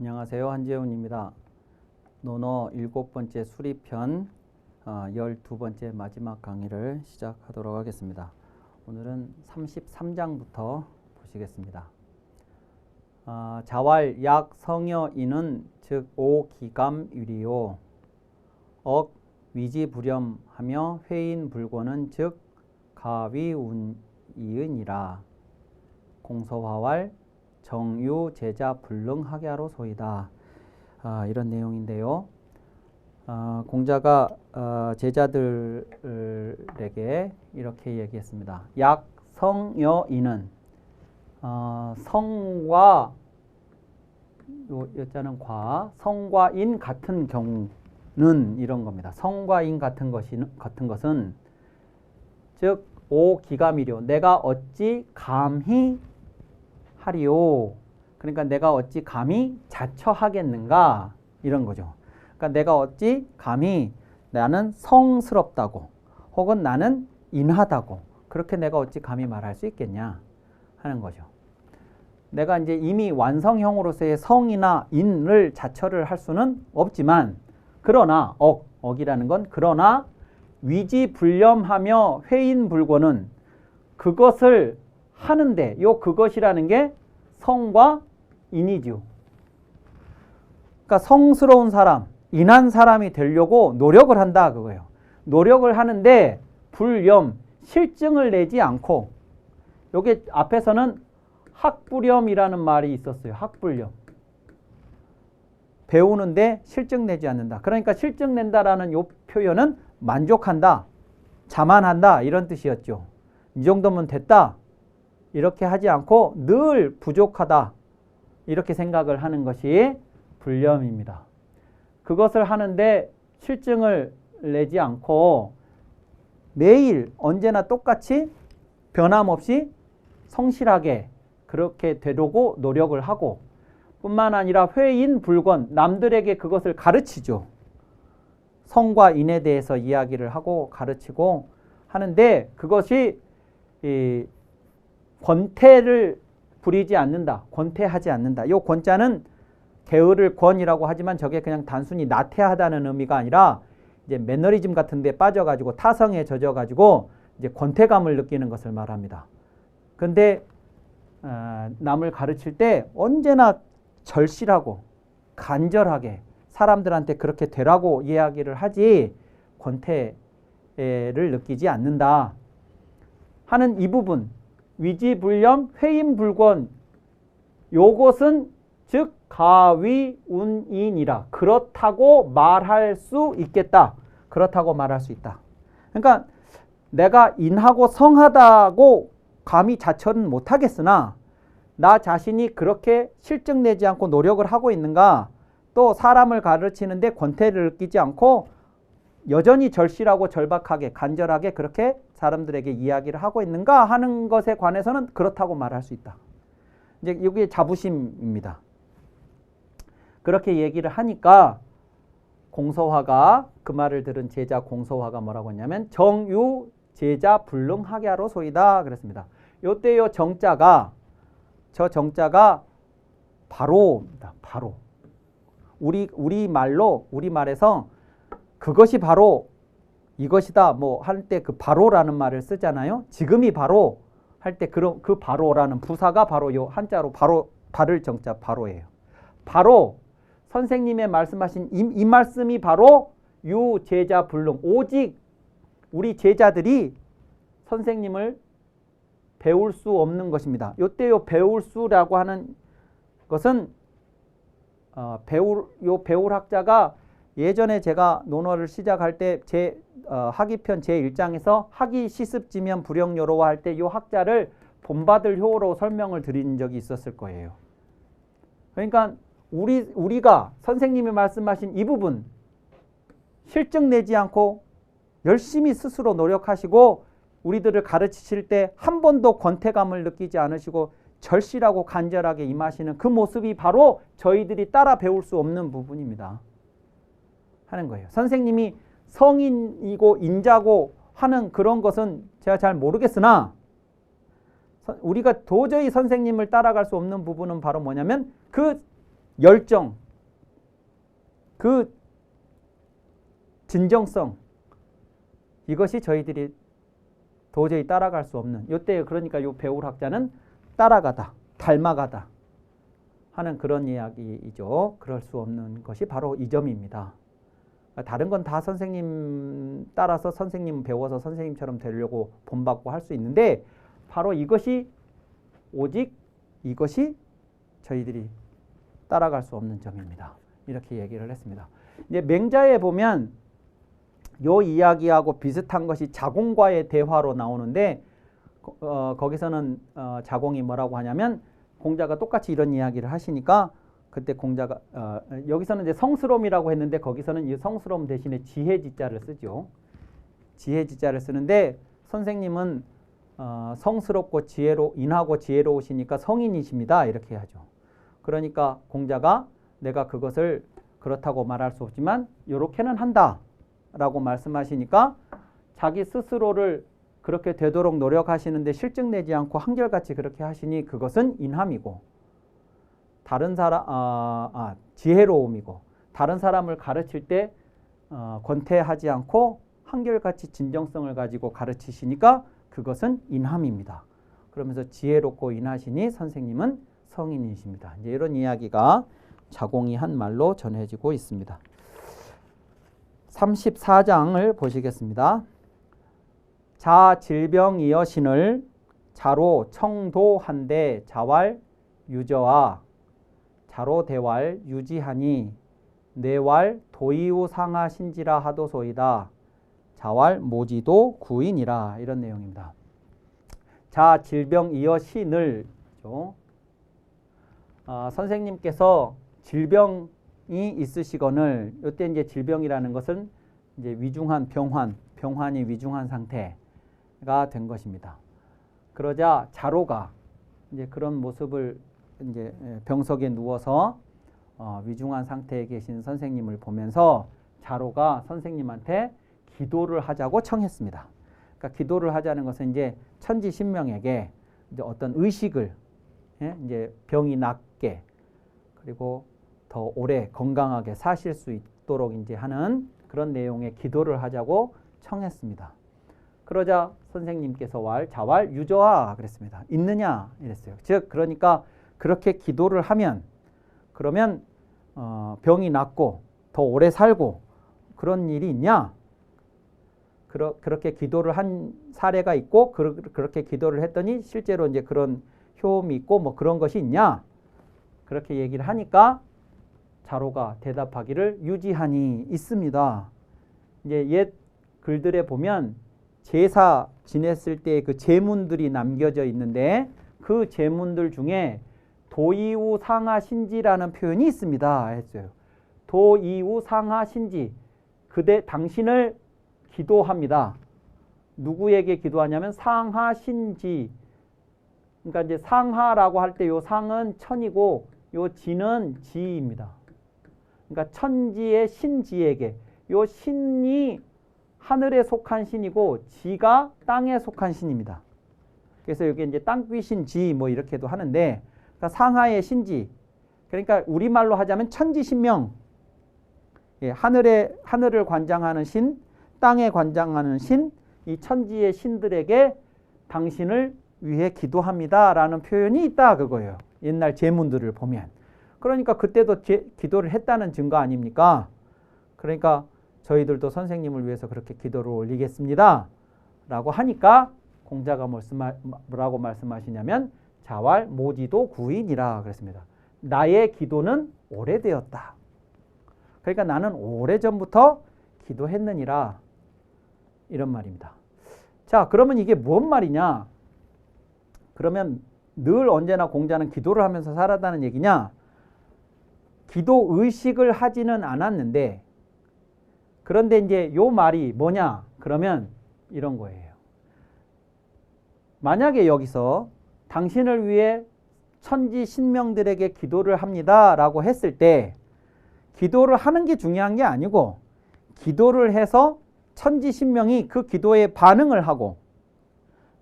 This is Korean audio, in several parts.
안녕하세요. 한재훈입니다. 논어 일곱 번째 수리편 어, 열두 번째 마지막 강의를 시작하도록 하겠습니다. 오늘은 33장부터 보시겠습니다. 아, 자왈 약 성여인은 즉 오기감유리요 억 위지불염하며 회인 불고는 즉 가위운이은이라 공서화왈 정유 제자 불능하게 하로 소이다. 아, 이런 내용인데요. 아, 공자가 아, 제자들에게 이렇게 얘기했습니다. 약 성여인은 어, 성과 요 여자는 과 성과 인 같은 경우는 이런 겁니다. 성과 인 같은 것이 같은 것은 즉 오기감이려 내가 어찌 감히 하리오. 그러니까 내가 어찌 감히 자처하겠는가 이런 거죠. 그러니까 내가 어찌 감히 나는 성스럽다고 혹은 나는 인하다고 그렇게 내가 어찌 감히 말할 수 있겠냐 하는 거죠. 내가 이제 이미 완성형으로서의 성이나 인을 자처를 할 수는 없지만 그러나 억 억이라는 건 그러나 위지불념하며 회인불고는 그것을 하는데 요 그것이라는 게 성과 인이죠. 그러니까 성스러운 사람, 인한 사람이 되려고 노력을 한다 그거예요. 노력을 하는데 불염, 실증을 내지 않고 요게 앞에서는 학불염이라는 말이 있었어요. 학불염. 배우는데 실증 내지 않는다. 그러니까 실증 낸다라는 요 표현은 만족한다, 자만한다 이런 뜻이었죠. 이 정도면 됐다. 이렇게 하지 않고 늘 부족하다. 이렇게 생각을 하는 것이 불념입니다. 그것을 하는데 실증을 내지 않고 매일 언제나 똑같이 변함없이 성실하게 그렇게 되려고 노력을 하고 뿐만 아니라 회인 불권 남들에게 그것을 가르치죠. 성과 인에 대해서 이야기를 하고 가르치고 하는데 그것이 이 권태를 부리지 않는다. 권태하지 않는다. 요 권자는 게으를 권이라고 하지만 저게 그냥 단순히 나태하다는 의미가 아니라 이제 매너리즘 같은 데 빠져가지고 타성에 젖어가지고 이제 권태감을 느끼는 것을 말합니다. 근데 어, 남을 가르칠 때 언제나 절실하고 간절하게 사람들한테 그렇게 되라고 이야기를 하지 권태를 느끼지 않는다 하는 이 부분 위지불념 회인불권 요것은 즉 가위운인이라 그렇다고 말할 수 있겠다. 그렇다고 말할 수 있다. 그러니까 내가 인하고 성하다고 감히 자처는 못하겠으나 나 자신이 그렇게 실증내지 않고 노력을 하고 있는가 또 사람을 가르치는데 권태를 느끼지 않고 여전히 절실하고 절박하게 간절하게 그렇게 사람들에게 이야기를 하고 있는가 하는 것에 관해서는 그렇다고 말할 수 있다. 이제 이게 자부심입니다. 그렇게 얘기를 하니까 공서화가 그 말을 들은 제자 공서화가 뭐라고 했냐면 정유 제자 불능하게 하로 소이다 그랬습니다. 요때 요 정자가 저 정자가 바로입니다. 바로 우리 우리 말로 우리 말에서 그것이 바로 이것이다 뭐 할 때 그 바로라는 말을 쓰잖아요. 지금이 바로 할 때 그런 그 바로라는 부사가 바로 요 한자로 바로 바를 정자 바로예요. 바로 선생님의 말씀하신 이, 이 말씀이 바로 유 제자 불능 오직 우리 제자들이 선생님을 배울 수 없는 것입니다. 요때 요 배울 수라고 하는 것은 어, 배울 요 배울 학자가 예전에 제가 논어를 시작할 때제 어, 학위편 제1장에서 학위 시습지면 불영요로와 할때 이 학자를 본받을 효로 설명을 드린 적이 있었을 거예요. 그러니까 우리 우리가 선생님이 말씀하신 이 부분 실증 내지 않고 열심히 스스로 노력하시고 우리들을 가르치실 때 한 번도 권태감을 느끼지 않으시고 절실하고 간절하게 임하시는 그 모습이 바로 저희들이 따라 배울 수 없는 부분입니다. 하는 거예요. 선생님이 성인이고 인자고 하는 그런 것은 제가 잘 모르겠으나 우리가 도저히 선생님을 따라갈 수 없는 부분은 바로 뭐냐면 그 열정, 그 진정성 이것이 저희들이 도저히 따라갈 수 없는 요때 그러니까 요 배울 학자는 따라가다, 닮아가다 하는 그런 이야기이죠. 그럴 수 없는 것이 바로 이 점입니다. 다른 건 다 선생님 따라서 선생님 배워서 선생님처럼 되려고 본받고 할 수 있는데 바로 이것이 오직 이것이 저희들이 따라갈 수 없는 점입니다. 이렇게 얘기를 했습니다. 이제 맹자에 보면 요 이야기하고 비슷한 것이 자공과의 대화로 나오는데 어, 거기서는 어, 자공이 뭐라고 하냐면 공자가 똑같이 이런 이야기를 하시니까 그때 공자가 어, 여기서는 이제 성스러움이라고 했는데 거기서는 이 성스러움 대신에 지혜지자를 쓰죠. 지혜지자를 쓰는데 선생님은 어, 성스럽고 지혜로 인하고 지혜로우시니까 성인이십니다. 이렇게 하죠. 그러니까 공자가 내가 그것을 그렇다고 말할 수 없지만 이렇게는 한다라고 말씀하시니까 자기 스스로를 그렇게 되도록 노력하시는데 실증 내지 않고 한결같이 그렇게 하시니 그것은 인함이고 다른 사람 아, 아, 지혜로움이고 다른 사람을 가르칠 때 어, 권태하지 않고 한결같이 진정성을 가지고 가르치시니까 그것은 인함입니다. 그러면서 지혜롭고 인하시니 선생님은 성인이십니다. 이제 이런 이야기가 자공이 한 말로 전해지고 있습니다. 34장을 보시겠습니다. 자 질병이여 신을 자로 청도한데 자왈 유저와 자로 대왈 유지하니 내왈 도이우 상하 신지라 하도소이다. 자왈 모지도 구인이라 이런 내용입니다. 자 질병이여 신을 어, 선생님께서 질병이 있으시거늘 이때 이제 질병이라는 것은 이제 위중한 병환, 병환이 위중한 상태가 된 것입니다. 그러자 자로가 이제 그런 모습을 이제 병석에 누워서 어, 위중한 상태에 계신 선생님을 보면서 자로가 선생님한테 기도를 하자고 청했습니다. 그러니까 기도를 하자는 것은 이제 천지 신명에게 이제 어떤 의식을 예? 이제 병이 낫게 그리고 더 오래 건강하게 사실 수 있도록 이제 하는 그런 내용의 기도를 하자고 청했습니다. 그러자 선생님께서 왈 자왈 유저하 그랬습니다. 있느냐 이랬어요. 즉 그러니까 그렇게 기도를 하면 그러면 어, 병이 낫고 더 오래 살고 그런 일이 있냐? 그러, 그렇게 기도를 한 사례가 있고 그, 그렇게 기도를 했더니 실제로 이제 그런 효험이 있고 뭐 그런 것이 있냐? 그렇게 얘기를 하니까 자로가 대답하기를 유지하니 있습니다. 이제 옛 글들에 보면 제사 지냈을 때 그 제문들이 남겨져 있는데 그 제문들 중에 도이우 상하 신지라는 표현이 있습니다. 했어요. 도이우 상하 신지. 그대 당신을 기도합니다. 누구에게 기도하냐면 상하 신지. 그러니까 이제 상하라고 할 때 요 상은 천이고 요 지는 지입니다. 그러니까 천지의 신지에게 요 신이 하늘에 속한 신이고 지가 땅에 속한 신입니다. 그래서 여기 이제 땅귀신 지 뭐 이렇게도 하는데 그러니까 상하의 신지 그러니까 우리말로 하자면 천지신명 예, 하늘에 하늘을 관장하는 신, 땅에 관장하는 신, 이 천지의 신들에게 당신을 위해 기도합니다라는 표현이 있다 그거예요. 옛날 제문들을 보면. 그러니까 그때도 제, 기도를 했다는 증거 아닙니까? 그러니까 저희들도 선생님을 위해서 그렇게 기도를 올리겠습니다. 라고 하니까 공자가 뭐라고 말씀하시냐면 자왈 모지도 구인이라 그랬습니다. 나의 기도는 오래되었다. 그러니까 나는 오래전부터 기도했느니라 이런 말입니다. 자 그러면 이게 뭔 말이냐? 그러면 늘 언제나 공자는 기도를 하면서 살았다는 얘기냐? 기도 의식을 하지는 않았는데 그런데 이제 요 말이 뭐냐? 그러면 이런 거예요. 만약에 여기서 당신을 위해 천지 신명들에게 기도를 합니다. 라고 했을 때 기도를 하는 게 중요한 게 아니고 기도를 해서 천지 신명이 그 기도에 반응을 하고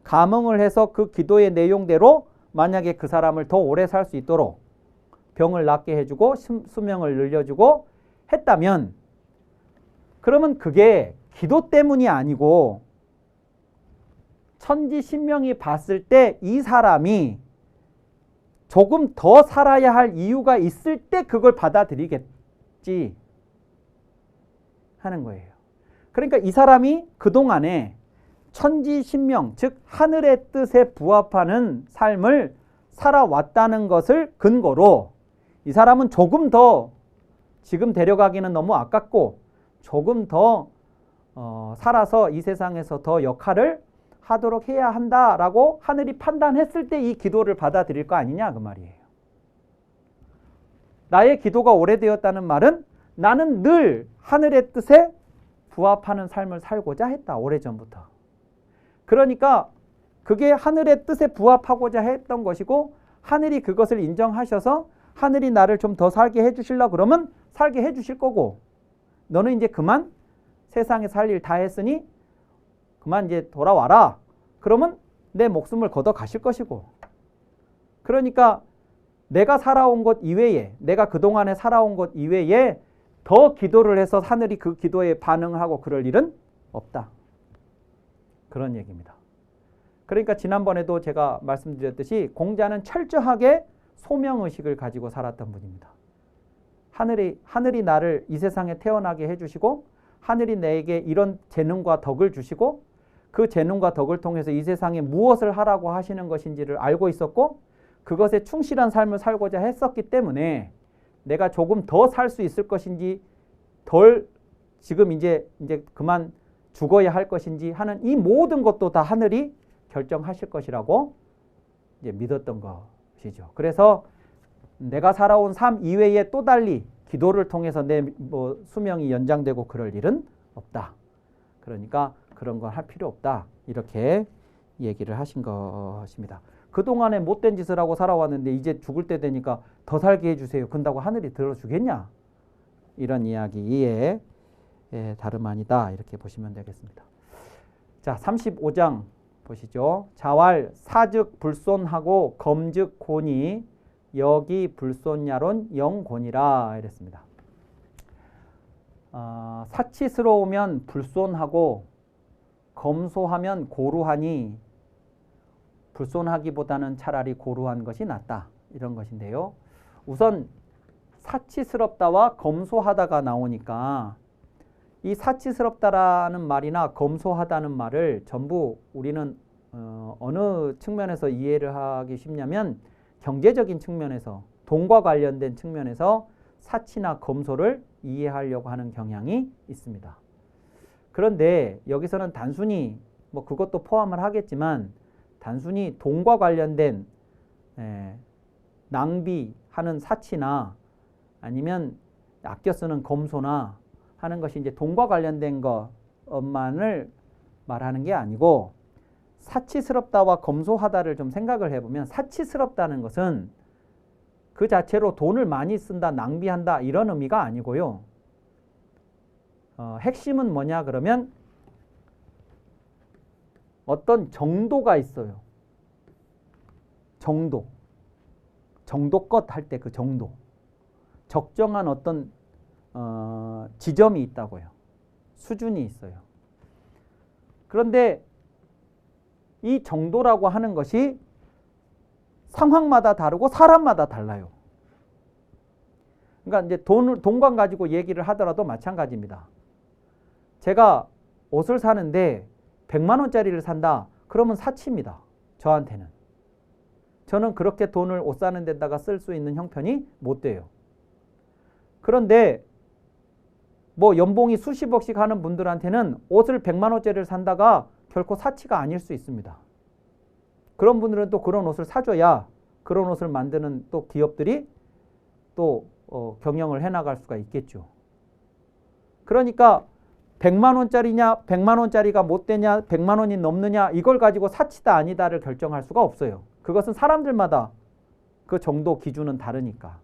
감흥을 해서 그 기도의 내용대로 만약에 그 사람을 더 오래 살 수 있도록 병을 낫게 해주고 수- 수명을 늘려주고 했다면 그러면 그게 기도 때문이 아니고 천지 신명이 봤을 때 이 사람이 조금 더 살아야 할 이유가 있을 때 그걸 받아들이겠지 하는 거예요. 그러니까 이 사람이 그동안에 천지 신명, 즉 하늘의 뜻에 부합하는 삶을 살아왔다는 것을 근거로 이 사람은 조금 더 지금 데려가기는 너무 아깝고 조금 더 어, 살아서 이 세상에서 더 역할을 하도록 해야 한다라고 하늘이 판단했을 때 이 기도를 받아들일 거 아니냐 그 말이에요. 나의 기도가 오래되었다는 말은 나는 늘 하늘의 뜻에 부합하는 삶을 살고자 했다. 오래전부터. 그러니까 그게 하늘의 뜻에 부합하고자 했던 것이고 하늘이 그것을 인정하셔서 하늘이 나를 좀 더 살게 해 주실라 그러면 살게 해 주실 거고 너는 이제 그만 세상에 살 일 다 했으니 그만 이제 돌아와라. 그러면 내 목숨을 걷어 가실 것이고. 그러니까 내가 살아온 것 이외에 내가 그동안에 살아온 것 이외에 더 기도를 해서 하늘이 그 기도에 반응을 하고 그럴 일은 없다. 그런 얘기입니다. 그러니까 지난번에도 제가 말씀드렸듯이 공자는 철저하게 소명 의식을 가지고 살았던 분입니다. 하늘이, 하늘이 나를 이 세상에 태어나게 해 주시고 하늘이 내게 이런 재능과 덕을 주시고 그 재능과 덕을 통해서 이 세상에 무엇을 하라고 하시는 것인지를 알고 있었고 그것에 충실한 삶을 살고자 했었기 때문에 내가 조금 더 살 수 있을 것인지 덜 지금 이제 이제 그만 죽어야 할 것인지 하는 이 모든 것도 다 하늘이 결정하실 것이라고 이제 믿었던 것이죠. 그래서 내가 살아온 삶 이외에 또 달리 기도를 통해서 내 뭐 수명이 연장되고 그럴 일은 없다. 그러니까 그런 건 할 필요 없다. 이렇게 얘기를 하신 것입니다. 그동안에 못된 짓을 하고 살아왔는데 이제 죽을 때 되니까 더 살게 해주세요. 근다고 하늘이 들어주겠냐? 이런 이야기에 예, 다름 아니다. 이렇게 보시면 되겠습니다. 자, 35장 보시죠. 자왈 사즉 불손하고 검즉 곤이 여기 불손야론 영곤이라 이랬습니다. 어, 사치스러우면 불손하고 검소하면 고루하니 불손하기보다는 차라리 고루한 것이 낫다. 이런 것인데요. 우선 사치스럽다와 검소하다가 나오니까 이 사치스럽다라는 말이나 검소하다는 말을 전부 우리는 어, 어느 측면에서 이해를 하기 쉽냐면 경제적인 측면에서 돈과 관련된 측면에서 사치나 검소를 이해하려고 하는 경향이 있습니다. 그런데 여기서는 단순히 뭐 그것도 포함을 하겠지만 단순히 돈과 관련된 에, 낭비하는 사치나 아니면 아껴 쓰는 검소나 하는 것이 이제 돈과 관련된 것만을 말하는 게 아니고 사치스럽다와 검소하다를 좀 생각을 해보면 사치스럽다는 것은 그 자체로 돈을 많이 쓴다, 낭비한다 이런 의미가 아니고요. 어, 핵심은 뭐냐 그러면 어떤 정도가 있어요. 정도. 정도껏 할 때 그 정도. 적정한 어떤 어, 지점이 있다고요. 수준이 있어요. 그런데 이 정도라고 하는 것이 상황마다 다르고 사람마다 달라요. 그러니까 이제 돈을 돈관 가지고 얘기를 하더라도 마찬가지입니다. 제가 옷을 사는데 100만 원짜리를 산다. 그러면 사치입니다. 저한테는. 저는 그렇게 돈을 옷 사는 데다가 쓸 수 있는 형편이 못 돼요. 그런데 뭐 연봉이 수십억씩 하는 분들한테는 옷을 100만 원짜리를 산다가 결코 사치가 아닐 수 있습니다. 그런 분들은 또 그런 옷을 사줘야 그런 옷을 만드는 또 기업들이 또 어, 경영을 해나갈 수가 있겠죠. 그러니까 100만 원짜리냐, 100만 원짜리가 못 되냐, 100만 원이 넘느냐 이걸 가지고 사치다 아니다를 결정할 수가 없어요. 그것은 사람들마다 그 정도 기준은 다르니까.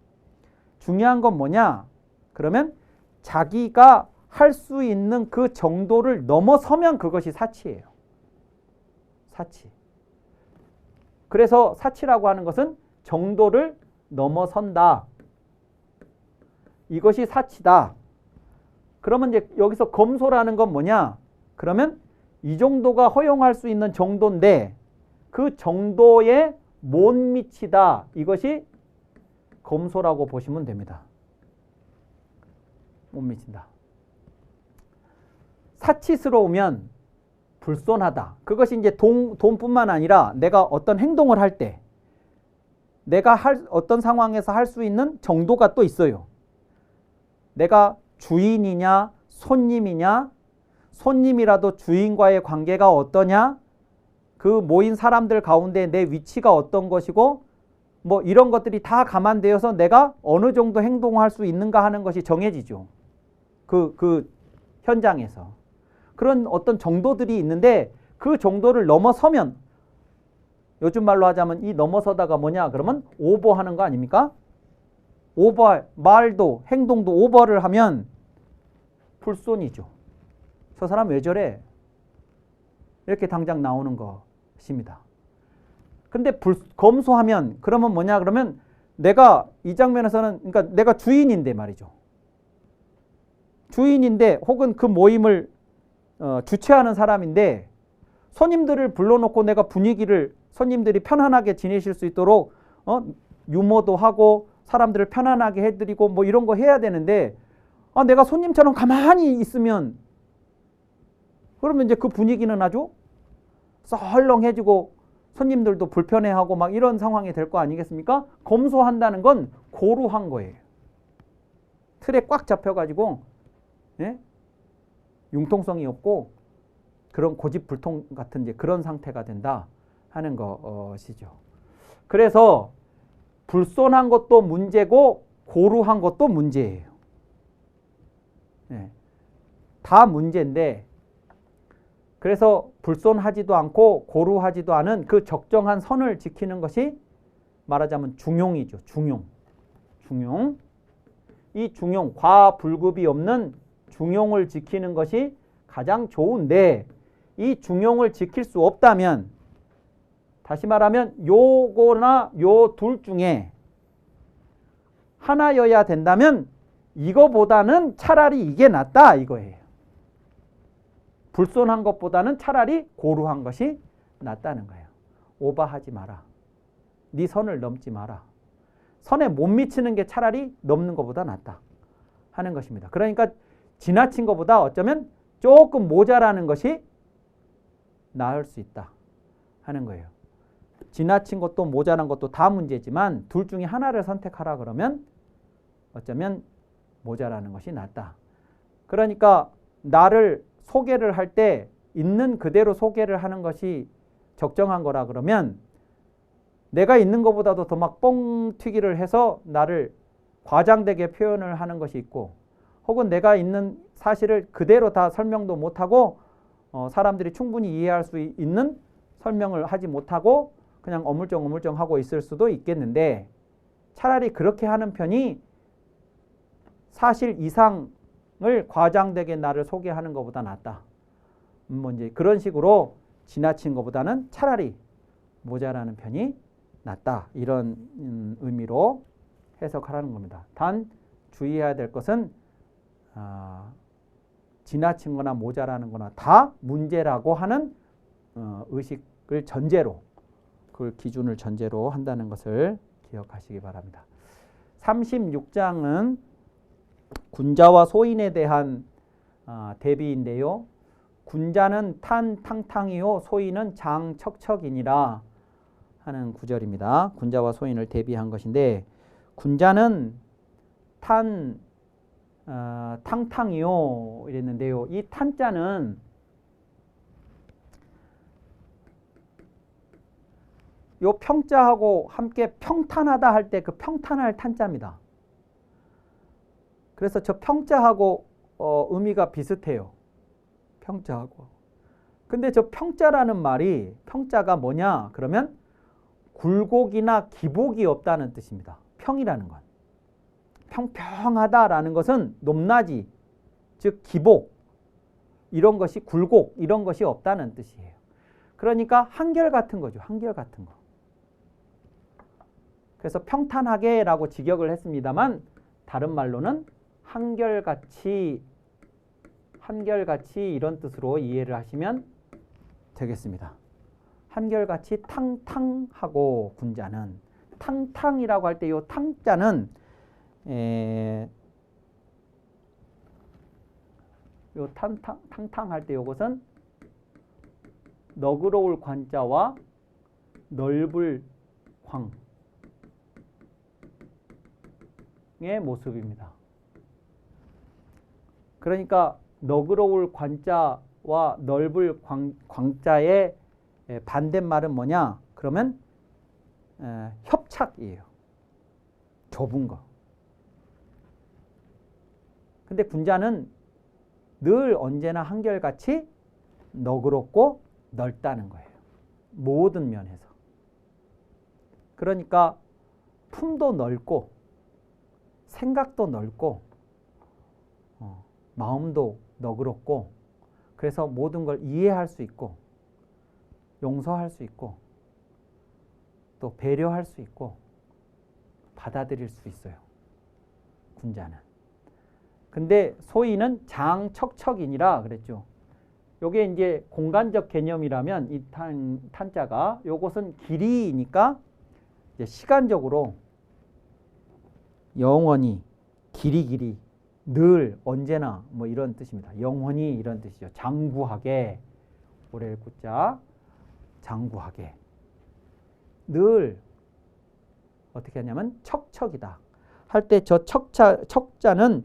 중요한 건 뭐냐? 그러면 자기가 할 수 있는 그 정도를 넘어서면 그것이 사치예요. 사치. 그래서 사치라고 하는 것은 정도를 넘어선다. 이것이 사치다. 그러면 이제 여기서 검소라는 건 뭐냐? 그러면 이 정도가 허용할 수 있는 정도인데 그 정도에 못 미치다. 이것이 검소라고 보시면 됩니다. 못 미친다. 사치스러우면 불손하다. 그것이 이제 돈, 돈뿐만 아니라 내가 어떤 행동을 할 때 내가 할, 어떤 상황에서 할 수 있는 정도가 또 있어요. 내가 주인이냐, 손님이냐, 손님이라도 주인과의 관계가 어떠냐, 그 모인 사람들 가운데 내 위치가 어떤 것이고, 뭐 이런 것들이 다 감안되어서 내가 어느 정도 행동할 수 있는가 하는 것이 정해지죠. 그, 그 현장에서. 그런 어떤 정도들이 있는데 그 정도를 넘어서면 요즘 말로 하자면 이 넘어서다가 뭐냐 그러면 오버하는 거 아닙니까? 오버 말도 행동도 오버를 하면 불손이죠. 저 사람 왜 저래? 이렇게 당장 나오는 것입니다. 근데 불, 검소하면 그러면 뭐냐 그러면 내가 이 장면에서는 그러니까 내가 주인인데 말이죠. 주인인데 혹은 그 모임을 어, 주최하는 사람인데 손님들을 불러놓고 내가 분위기를 손님들이 편안하게 지내실 수 있도록 어, 유머도 하고 사람들을 편안하게 해드리고 뭐 이런 거 해야 되는데 아, 내가 손님처럼 가만히 있으면 그러면 이제 그 분위기는 아주 썰렁해지고 손님들도 불편해하고 막 이런 상황이 될 거 아니겠습니까? 검소한다는 건 고루한 거예요. 틀에 꽉 잡혀가지고 예? 융통성이 없고 그런 고집불통 같은 이제 그런 상태가 된다 하는 것이죠. 그래서 불손한 것도 문제고 고루한 것도 문제예요. 네. 다 문제인데 그래서 불손하지도 않고 고루하지도 않은 그 적정한 선을 지키는 것이 말하자면 중용이죠. 중용. 중용. 이 중용, 과불급이 없는 중용을 지키는 것이 가장 좋은데 이 중용을 지킬 수 없다면 다시 말하면 요거나 요 둘 중에 하나여야 된다면 이거보다는 차라리 이게 낫다 이거예요. 불손한 것보다는 차라리 고루한 것이 낫다는 거예요. 오버하지 마라. 네 선을 넘지 마라. 선에 못 미치는 게 차라리 넘는 것보다 낫다 하는 것입니다. 그러니까 지나친 것보다 어쩌면 조금 모자라는 것이 나을 수 있다 하는 거예요. 지나친 것도 모자란 것도 다 문제지만 둘 중에 하나를 선택하라 그러면 어쩌면 모자라는 것이 낫다. 그러니까 나를 소개를 할 때 있는 그대로 소개를 하는 것이 적정한 거라 그러면 내가 있는 것보다도 더 막 뻥 튀기를 해서 나를 과장되게 표현을 하는 것이 있고 혹은 내가 있는 사실을 그대로 다 설명도 못하고 어, 사람들이 충분히 이해할 수 있는 설명을 하지 못하고 그냥 어물쩡 어물쩡 하고 있을 수도 있겠는데 차라리 그렇게 하는 편이 사실 이상을 과장되게 나를 소개하는 것보다 낫다. 음, 뭐 이제 그런 식으로 지나친 것보다는 차라리 모자라는 편이 낫다. 이런 음, 의미로 해석하라는 겁니다. 단 주의해야 될 것은 아, 지나친 거나 모자라는 거나 다 문제라고 하는 어, 의식을 전제로 그 기준을 전제로 한다는 것을 기억하시기 바랍니다. 36장은 군자와 소인에 대한 아, 대비인데요. 군자는 탄 탕탕이요 소인은 장 척척이니라 하는 구절입니다. 군자와 소인을 대비한 것인데 군자는 탄 어, 탕탕이요 이랬는데요. 이 탄자는 요 평자하고 함께 평탄하다 할 때 그 평탄할 탄자입니다. 그래서 저 평자하고 어, 의미가 비슷해요. 평자하고. 근데 저 평자라는 말이 평자가 뭐냐? 그러면 굴곡이나 기복이 없다는 뜻입니다. 평이라는 건. 평평하다라는 것은 높낮이, 즉 기복, 이런 것이 굴곡, 이런 것이 없다는 뜻이에요. 그러니까 한결 같은 거죠. 한결 같은 거. 그래서 평탄하게 라고 직역을 했습니다만 다른 말로는 한결같이 한결같이 이런 뜻으로 이해를 하시면 되겠습니다. 한결같이 탕탕하고 군자는 탕탕이라고 할 때 이 탕자는 에, 요 탕탕 탕탕 할 때 요것은 너그러울 관자와 넓을 광의 모습입니다. 그러니까 너그러울 관자와 넓을 광, 광자의 에, 반대말은 뭐냐? 그러면 에, 협착이에요. 좁은 거. 근데 군자는 늘 언제나 한결같이 너그럽고 넓다는 거예요. 모든 면에서. 그러니까 품도 넓고 생각도 넓고 어, 마음도 너그럽고 그래서 모든 걸 이해할 수 있고 용서할 수 있고 또 배려할 수 있고 받아들일 수 있어요. 군자는. 근데 소위는 장척척이니라 그랬죠. 요게 이제 공간적 개념이라면 이 탄, 탄자가 요것은 길이니까 시간적으로 영원히 길이 길이 늘 언제나 뭐 이런 뜻입니다. 영원히 이런 뜻이죠. 장구하게 오래일 구자 장구하게 늘 어떻게 하냐면 척척이다. 할 때 저 척자 척자는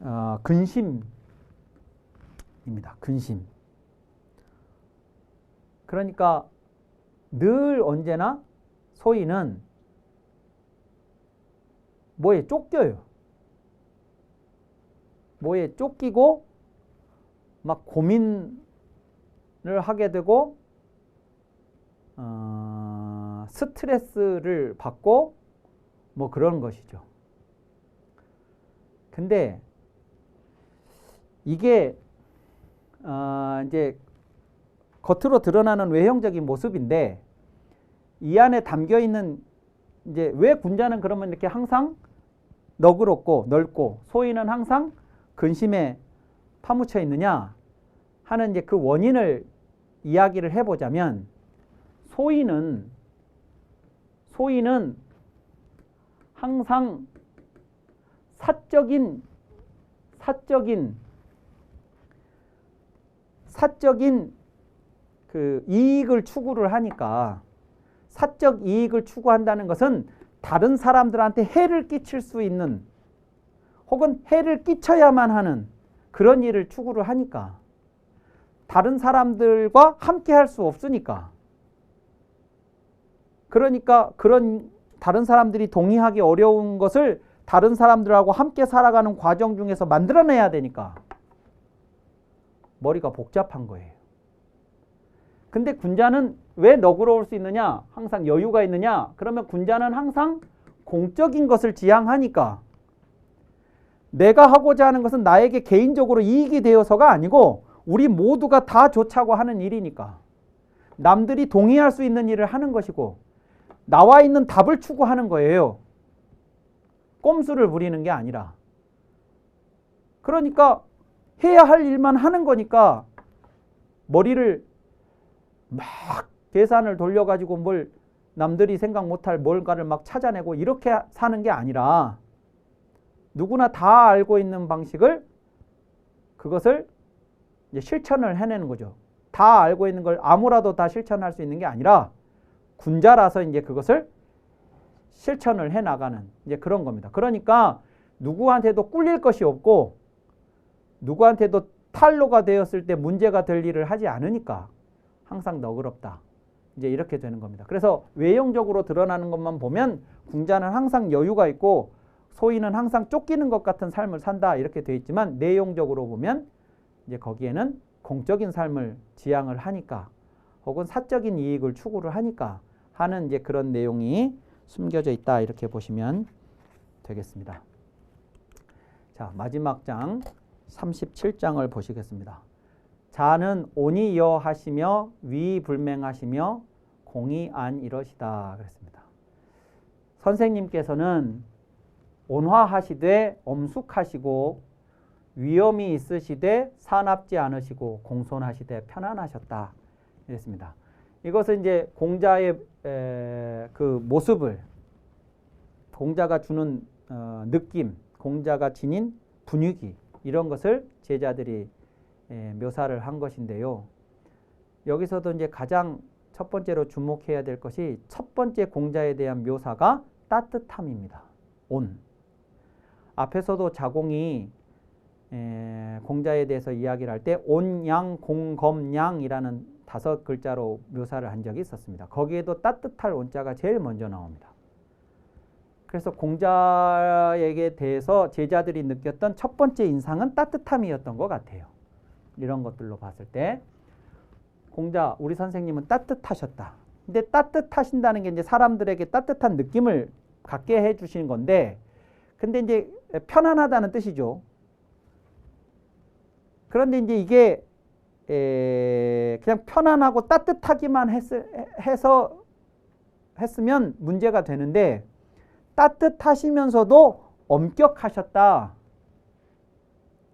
어, 근심입니다. 근심. 그러니까 늘 언제나 소위는 뭐에 쫓겨요. 뭐에 쫓기고 막 고민을 하게 되고 어, 스트레스를 받고 뭐 그런 것이죠. 근데 이게 어, 이제 겉으로 드러나는 외형적인 모습인데 이 안에 담겨 있는 이제 왜 군자는 그러면 이렇게 항상 너그럽고 넓고 소인은 항상 근심에 파묻혀 있느냐 하는 이제 그 원인을 이야기를 해보자면 소인은 소인은 항상 사적인 사적인 사적인 그 이익을 추구를 하니까 사적 이익을 추구한다는 것은 다른 사람들한테 해를 끼칠 수 있는 혹은 해를 끼쳐야만 하는 그런 일을 추구를 하니까 다른 사람들과 함께 할 수 없으니까 그러니까 그런 다른 사람들이 동의하기 어려운 것을 다른 사람들하고 함께 살아가는 과정 중에서 만들어내야 되니까 머리가 복잡한 거예요. 근데 군자는 왜 너그러울 수 있느냐? 항상 여유가 있느냐? 그러면 군자는 항상 공적인 것을 지향하니까 내가 하고자 하는 것은 나에게 개인적으로 이익이 되어서가 아니고 우리 모두가 다 좋자고 하는 일이니까 남들이 동의할 수 있는 일을 하는 것이고 나와 있는 답을 추구하는 거예요. 꼼수를 부리는 게 아니라. 그러니까 해야 할 일만 하는 거니까 머리를 막 계산을 돌려가지고 뭘 남들이 생각 못할 뭘가를 막 찾아내고 이렇게 사는 게 아니라 누구나 다 알고 있는 방식을 그것을 이제 실천을 해내는 거죠. 다 알고 있는 걸 아무라도 다 실천할 수 있는 게 아니라 군자라서 이제 그것을 실천을 해 나가는 이제 그런 겁니다. 그러니까 누구한테도 꿀릴 것이 없고 누구한테도 탈로가 되었을 때 문제가 될 일을 하지 않으니까 항상 너그럽다. 이제 이렇게 되는 겁니다. 그래서 외형적으로 드러나는 것만 보면 궁자는 항상 여유가 있고 소인은 항상 쫓기는 것 같은 삶을 산다 이렇게 되어 있지만 내용적으로 보면 이제 거기에는 공적인 삶을 지향을 하니까 혹은 사적인 이익을 추구를 하니까 하는 이제 그런 내용이 숨겨져 있다 이렇게 보시면 되겠습니다. 자 마지막 장 37장을 보시겠습니다. 자는 온이 여 하시며 위불맹하시며 공이 안 이러시다 그랬습니다. 선생님께서는 온화하시되 엄숙하시고 위험이 있으시되 사납지 않으시고 공손하시되 편안하셨다. 이랬습니다. 이것은 이제 공자의 에, 그 모습을 공자가 주는 어, 느낌, 공자가 지닌 분위기 이런 것을 제자들이 에, 묘사를 한 것인데요. 여기서도 이제 가장 첫 번째로 주목해야 될 것이 첫 번째 공자에 대한 묘사가 따뜻함입니다. 온. 앞에서도 자공이 에, 공자에 대해서 이야기를 할 때 온양 공검양이라는 다섯 글자로 묘사를 한 적이 있었습니다. 거기에도 따뜻할 온자가 제일 먼저 나옵니다. 그래서 공자에게 대해서 제자들이 느꼈던 첫 번째 인상은 따뜻함이었던 것 같아요. 이런 것들로 봤을 때 공자 우리 선생님은 따뜻하셨다. 근데 따뜻하신다는 게 이제 사람들에게 따뜻한 느낌을 갖게 해 주시는 건데 근데 이제 편안하다는 뜻이죠. 그런데 이제 이게 에, 그냥 편안하고 따뜻하기만 했, 해서 했으면 문제가 되는데 따뜻하시면서도 엄격하셨다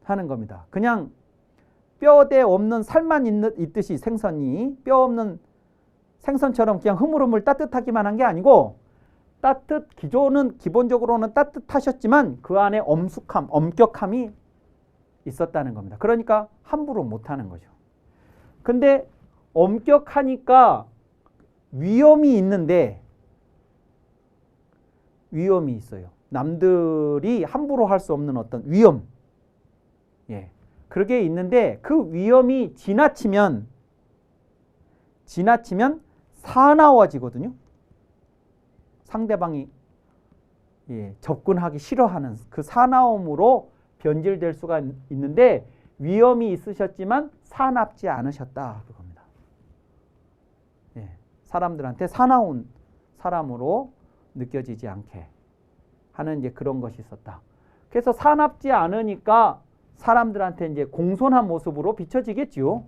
하는 겁니다. 그냥 뼈대 없는 살만 있는, 있듯이 생선이 뼈 없는 생선처럼 그냥 흐물흐물 따뜻하기만 한 게 아니고 따뜻 기존은 기본적으로는 따뜻하셨지만 그 안에 엄숙함, 엄격함이 있었다는 겁니다. 그러니까 함부로 못 하는 거죠. 근데 엄격하니까 위험이 있는데 위험이 있어요. 남들이 함부로 할 수 없는 어떤 위험. 예. 그게 있는데 그 위험이 지나치면 지나치면 사나워지거든요. 상대방이 예, 접근하기 싫어하는 그 사나움으로 변질될 수가 있는데 위험이 있으셨지만 사납지 않으셨다 그겁니다. 예, 사람들한테 사나운 사람으로 느껴지지 않게 하는 이제 그런 것이 있었다. 그래서 사납지 않으니까 사람들한테 이제 공손한 모습으로 비춰지겠지요.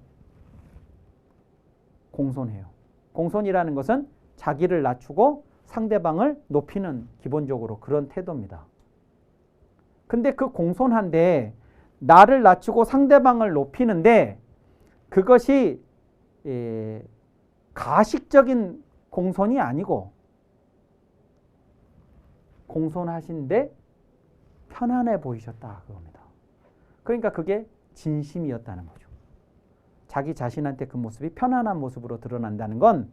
공손해요. 공손이라는 것은 자기를 낮추고 상대방을 높이는 기본적으로 그런 태도입니다. 근데 그 공손한데 나를 낮추고 상대방을 높이는데 그것이 예, 가식적인 공손이 아니고 공손하신데 편안해 보이셨다 그겁니다. 그러니까 그게 진심이었다는 거죠. 자기 자신한테 그 모습이 편안한 모습으로 드러난다는 건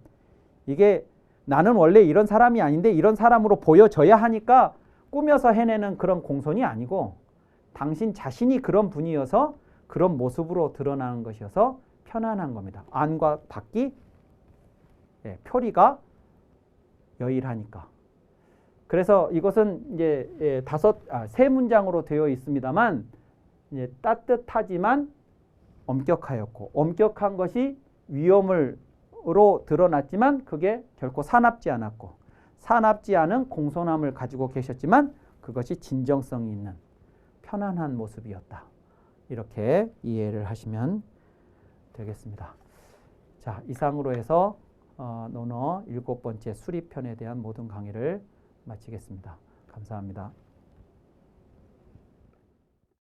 이게 나는 원래 이런 사람이 아닌데 이런 사람으로 보여져야 하니까 꾸며서 해내는 그런 공손이 아니고 당신 자신이 그런 분이어서 그런 모습으로 드러나는 것이어서 편안한 겁니다. 안과 밖이 예, 표리가 여일하니까. 그래서 이것은 이제 예, 다섯 아, 세 문장으로 되어 있습니다만 이제 따뜻하지만 엄격하였고 엄격한 것이 위험 으로 드러났지만 그게 결코 사납지 않았고 사납지 않은 공손함을 가지고 계셨지만 그것이 진정성이 있는 편안한 모습이었다. 이렇게 이해를 하시면 되겠습니다. 자, 이상으로 해서 어, 논어 일곱 번째 수리편에 대한 모든 강의를 마치겠습니다. 감사합니다.